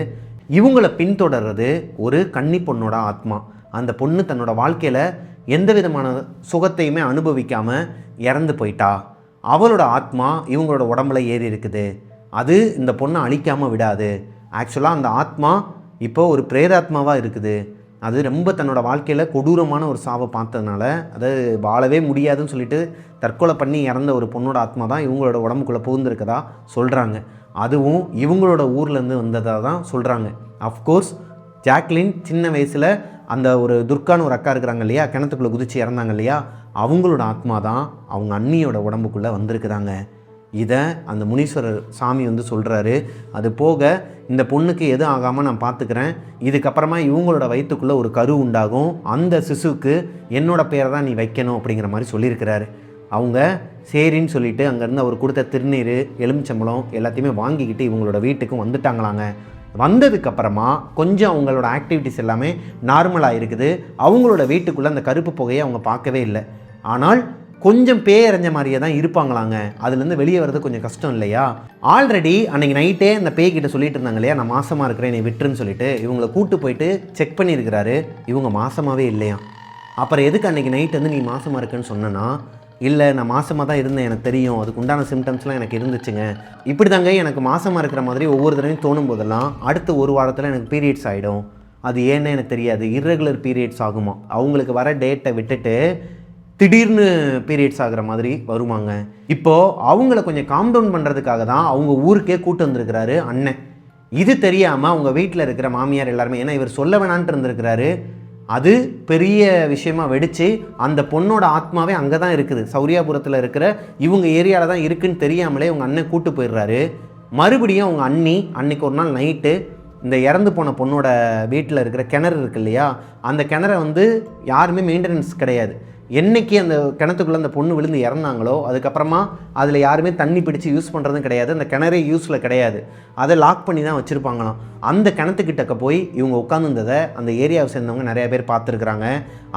இவங்களை பின்தொடர்றது ஒரு கன்னி பொண்ணோட ஆத்மா. அந்த பொண்ணு தன்னோட வாழ்க்கையில் எந்த விதமான சுகத்தையுமே அனுபவிக்காமல் இறந்து போயிட்டா. அவளோட ஆத்மா இவங்களோட உடம்புல ஏறி இருக்குது. அது இந்த பொண்ணை அழிக்காமல் விடாது. ஆக்சுவலாக அந்த ஆத்மா இப்போ ஒரு பிரேதாத்மாவாக இருக்குது. அது ரொம்ப தன்னோட வாழ்க்கையில் கொடூரமான ஒரு சாவை பார்த்ததுனால அது வாழவே முடியாதுன்னு சொல்லிட்டு தற்கொலை பண்ணி இறந்த ஒரு பொண்ணோட ஆத்மா தான் இவங்களோட உடம்புக்குள்ளே புகுந்துருக்கதா சொல்கிறாங்க அதுவும் இவங்களோட ஊர்லேருந்து வந்ததாக தான் சொல்கிறாங்க அஃப்கோர்ஸ் ஜாக்லின் சின்ன வயசில் அந்த ஒரு துர்கான்னு ஒரு அக்கா இருக்கிறாங்க இல்லையா கிணத்துக்குள்ளே குதிச்சு இறந்தாங்க இல்லையா அவங்களோட ஆத்மா தான் அவங்க அண்ணியோட உடம்புக்குள்ளே வந்திருக்குதாங்க. இதை அந்த முனீஸ்வரர் சாமி வந்து சொல்கிறாரு அது போக இந்த பொண்ணுக்கு எதுவும் ஆகாமல் நான் பார்த்துக்கிறேன் இதுக்கப்புறமா இவங்களோட வயிற்றுக்குள்ளே ஒரு கரு உண்டாகும். அந்த சிசுவுக்கு என்னோட பேரை தான் நீ வைக்கணும் அப்படிங்கிற மாதிரி சொல்லியிருக்கிறாரு. அவங்க சரின்னு சொல்லிட்டு அங்கேருந்து அவர் கொடுத்த திருநீர் எலுமிச்சம்பழம் எல்லாத்தையுமே வாங்கிக்கிட்டு இவங்களோட வீட்டுக்கு வந்துட்டாங்களாங்க. வந்ததுக்கப்புறமா கொஞ்சம் அவங்களோட ஆக்டிவிட்டிஸ் எல்லாமே நார்மலாக இருக்குது. அவங்களோட வீட்டுக்குள்ளே அந்த கருப்பு புகையை அவங்க பார்க்கவே இல்லை. ஆனால் கொஞ்சம் பேயறிஞ்ச மாதிரியே தான் இருப்பாங்களாங்க. அதுலேருந்து வெளியே வர்றது கொஞ்சம் கஷ்டம் இல்லையா? ஆல்ரெடி அன்னைக்கு நைட்டே அந்த பேய்கிட்ட சொல்லிட்டு இருந்தாங்க இல்லையா? நான் மாசமாக இருக்கிறேன் என்னை விட்டுருன்னு சொல்லிட்டு இவங்களை கூட்டு போயிட்டு செக் பண்ணியிருக்கிறாரு. இவங்க மாசமாகவே இல்லையா? அப்புறம் எதுக்கு அன்றைக்கி நைட் வந்து நீ மாசமாக இருக்குன்னு சொன்னேன்னா இல்லை நான் மாசமாக தான் இருந்தேன் எனக்கு தெரியும். அதுக்கு உண்டான சிம்டம்ஸ்லாம் எனக்கு இருந்துச்சுங்க. இப்படி தாங்க எனக்கு மாசமாக இருக்கிற மாதிரி ஒவ்வொரு தடவையும் தோணும் போதெல்லாம் அடுத்த ஒரு வாரத்தில் எனக்கு பீரியட்ஸ் ஆகிடும் அது ஏன்னு எனக்கு தெரியாது. இர்ரெகுலர் பீரியட்ஸ் ஆகுமா? அவங்களுக்கு வர டேட்டை விட்டுட்டு திடீர்னு பீரியட்ஸ் ஆகிற மாதிரி வருவாங்க. இப்போது அவங்கள கொஞ்சம் காம் டவுன் பண்ணுறதுக்காக தான் அவங்க ஊருக்கே கூட்டு வந்திருக்கிறாரு அண்ணன். இது தெரியாமல் அவங்க வீட்டில் இருக்கிற மாமியார் எல்லாருமே ஏன்னா இவர் சொல்ல வேணான்ட்டு இருந்திருக்கிறாரு. அது பெரிய விஷயமா வெடித்து அந்த பொண்ணோட ஆத்மாவே அங்கே தான் இருக்குது. சௌரியாபுரத்தில் இருக்கிற இவங்க ஏரியாவில் தான் இருக்குன்னு தெரியாமலே உங்கள் அண்ணன் கூட்டு போயிடுறாரு. மறுபடியும் அவங்க அண்ணி அன்னைக்கு ஒரு நாள் நைட்டு இந்த இறந்து போன பொண்ணோட வீட்டில் இருக்கிற கிணறு இருக்கு இல்லையா? அந்த கிணறை வந்து யாருமே மெயின்டெனன்ஸ் கிடையாது. என்னைக்கு அந்த கிணத்துக்குள்ளே அந்த பொண்ணு விழுந்து இறந்தாங்களோ அதுக்கப்புறமா அதில் யாருமே தண்ணி பிடிச்சு யூஸ் பண்ணுறதும் கிடையாது. அந்த கிணறே யூஸில் கிடையாது. அதை லாக் பண்ணி தான் வச்சுருப்பாங்களாம். அந்த கிணத்துக்கிட்டக்க போய் இவங்க உட்காந்துருந்ததை அந்த ஏரியாவை சேர்ந்தவங்க நிறையா பேர் பார்த்துருக்குறாங்க.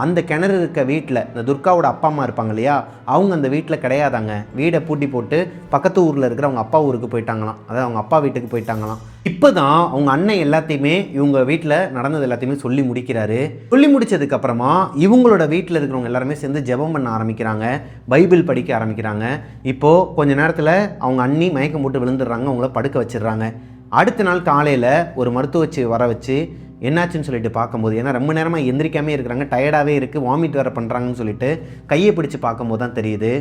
அந்த கிணறு இருக்க வீட்டில் இந்த துர்காவோட அப்பா அம்மா இருப்பாங்க இல்லையா அவங்க அந்த வீட்டில் கிடையாதாங்க. வீடை பூட்டி போட்டு பக்கத்து ஊரில் இருக்கிற அவங்க அப்பா ஊருக்கு போயிட்டாங்களாம். அதாவது அவங்க அப்பா வீட்டுக்கு போயிட்டாங்களாம். இப்போ தான் அவங்க அண்ணன் எல்லாத்தையுமே இவங்க வீட்டில் நடந்தது எல்லாத்தையுமே சொல்லி முடிக்கிறாரு. சொல்லி முடித்ததுக்கப்புறமா இவங்களோட வீட்டில் இருக்கிறவங்க எல்லாருமே சேர்ந்து ஜெபம் பண்ண ஆரம்பிக்கிறாங்க. பைபிள் படிக்க ஆரம்பிக்கிறாங்க. இப்போது கொஞ்ச நேரத்தில் அவங்க அண்ணி மயக்கம் போட்டு விழுந்துடுறாங்க. அவங்கள படுக்க வச்சிடுறாங்க. அடுத்த நாள் காலையில் ஒரு மருத்துவச்சு வர வச்சு என்னாச்சுன்னு சொல்லிட்டு பார்க்கும்போது ஏன்னா ரொம்ப நேரமாக எந்திரிக்காமே இருக்கிறாங்க. டயர்டாகவே இருக்குது வாமிட் வேறு பண்ணுறாங்கன்னு சொல்லிட்டு கையை பிடிச்சி பார்க்கும்போது தான் தெரியுது.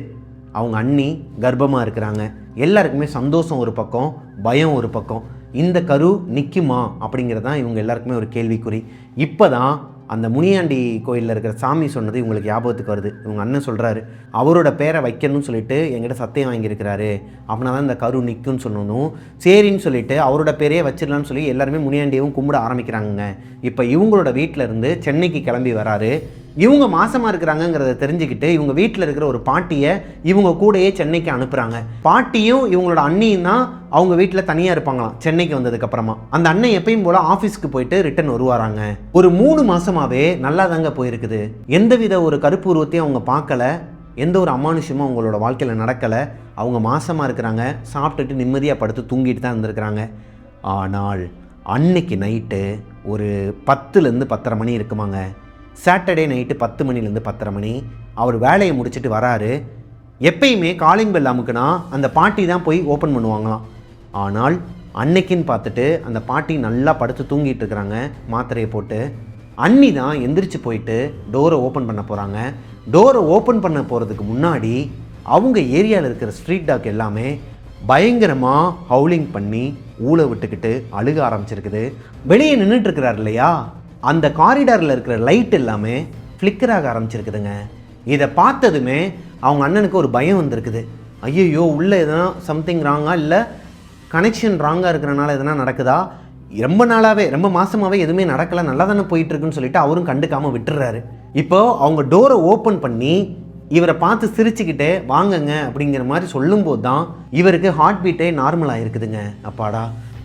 அவங்க அண்ணி கர்ப்பமாக இருக்கிறாங்க. எல்லாருக்குமே சந்தோஷம் ஒரு பக்கம் பயம் ஒரு பக்கம். இந்த கரு நிற்குமா அப்படிங்கிறது தான் இவங்க எல்லாருக்குமே ஒரு கேள்விக்குறி. இப்போ தான் அந்த முனியாண்டி கோயிலில் இருக்கிற சாமி சொன்னது இவங்களுக்கு ஞாபகத்துக்கு வருது. இவங்க அண்ணன் சொல்கிறாரு அவரோட பேரை வைக்கணும்னு சொல்லிட்டு என்கிட்ட சத்தியம் வாங்கியிருக்கிறாரு. அப்படின்னா தான் இந்த கரு நிற்கும்னு சொன்னதும் சரின்னு சொல்லிட்டு அவரோட பேரையே வச்சிடலான்னு சொல்லி எல்லாருமே முனியாண்டியவும் கும்பிட ஆரம்பிக்கிறாங்க இப்போ இவங்களோட வீட்டில் இருந்து சென்னைக்கு கிளம்பி வராரு. இவங்க மாசமாக இருக்கிறாங்கங்கிறத தெரிஞ்சுக்கிட்டு இவங்க வீட்டில் இருக்கிற ஒரு பாட்டியை இவங்க கூடயே சென்னைக்கு அனுப்புகிறாங்க பாட்டியும் இவங்களோட அண்ணியும் தான் அவங்க வீட்டில் தனியாக இருப்பாங்களாம் சென்னைக்கு வந்ததுக்கப்புறமா அந்த அண்ணன் எப்பயும் போல் ஆஃபீஸ்க்கு போயிட்டு ரிட்டர்ன் வருவாராங்க. ஒரு மூணு மாதமாகவே நல்லா தாங்க போயிருக்குது. எந்தவித ஒரு கருப்பு உருவத்தையும் அவங்க பார்க்கல. எந்த ஒரு அமானுஷமும் அவங்களோட வாழ்க்கையில் நடக்கலை. அவங்க மாசமாக இருக்கிறாங்க சாப்பிட்டுட்டு நிம்மதியாக படுத்து தூங்கிட்டு தான் இருந்திருக்கிறாங்க. ஆனால் அன்னைக்கு நைட்டு ஒரு பத்துலேருந்து பத்தரை மணி இருக்குமாங்க. சாட்டர்டே நைட்டு பத்து மணிலேருந்து பத்தரை மணி. அவர் வேலையை முடிச்சுட்டு வராரு. எப்பயுமே காலிங் பெல் அமுக்குனா அந்த பாட்டி தான் போய் ஓப்பன் பண்ணுவாங்களாம். ஆனால் அன்னைக்குன்னு பார்த்துட்டு அந்த பாட்டி நல்லா படுத்து தூங்கிட்டு இருக்கிறாங்க மாத்திரையை போட்டு. அண்ணி தான் எந்திரிச்சு போயிட்டு டோரை ஓப்பன் பண்ண போகிறாங்க டோரை ஓப்பன் பண்ண போகிறதுக்கு முன்னாடி அவங்க ஏரியாவில் இருக்கிற ஸ்ட்ரீட் டாக் எல்லாமே பயங்கரமாக ஹவுலிங் பண்ணி ஊழ விட்டுக்கிட்டு அழுக ஆரம்பிச்சிருக்குது. வெளியே நின்றுட்டு இருக்கிறார் இல்லையா? அந்த காரிடாரில் இருக்கிற லைட் எல்லாமே ஃப்ளிக்கர் ஆக ஆரம்பிச்சிருக்குதுங்க. இதை பார்த்ததுமே அவங்க அண்ணனுக்கு ஒரு பயம் வந்திருக்குது. ஐயையோ உள்ளே எதனா சம்திங் ராங்கா இல்லை கனெக்ஷன் ராங்காக இருக்கிறனால எதனா நடக்குதா? ரொம்ப நாளாகவே ரொம்ப மாதமாகவே எதுவுமே நடக்கல. நல்லா தானே போயிட்டுருக்குன்னு சொல்லிட்டு அவரும் கண்டுக்காமல் விட்டுறாரு. இப்போது அவங்க டோரை ஓப்பன் பண்ணி இவரை பார்த்து சிரிச்சுக்கிட்டே வாங்கங்க அப்படிங்கிற மாதிரி சொல்லும்போது தான் இவருக்கு ஹார்ட் பீட்டே நார்மலாக இருக்குதுங்க அப்பாடா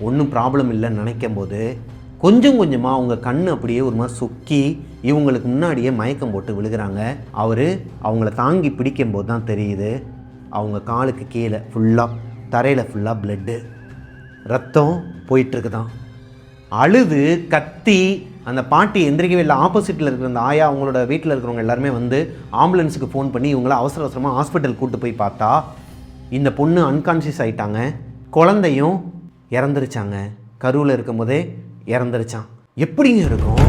ஒன்றும் ப்ராப்ளம் இல்லைன்னு நினைக்கும் போது கொஞ்சம் கொஞ்சமாக அவங்க கண் அப்படியே ஒரு மாதிரி சுக்கி இவங்களுக்கு முன்னாடியே மயக்கம் போட்டு விழுகிறாங்க. அவர் அவங்கள தாங்கி பிடிக்கும்போது தான் தெரியுது. அவங்க காலுக்கு கீழே ஃபுல்லாக தரையில் ஃபுல்லாக பிளட்டு ரத்தம் போயிட்டுருக்குதான் அழுது கத்தி அந்த பாட்டி எந்திரிக்கவே இல்லை. ஆப்போசிட்டில் இருக்கிற அந்த ஆயா அவங்களோட வீட்டில் இருக்கிறவங்க எல்லாருமே வந்து ஆம்புலன்ஸுக்கு ஃபோன் பண்ணி இவங்கள அவசர அவசரமாக ஹாஸ்பிட்டல் கூட்டு போய் பார்த்தா இந்த பொண்ணு அன்கான்ஷியஸ் ஆகிட்டாங்க குழந்தையும் இறந்துருச்சாங்க. கருவில் இருக்கும்போதே இறந்துருச்சான் எப்படிங்க இருக்கும்?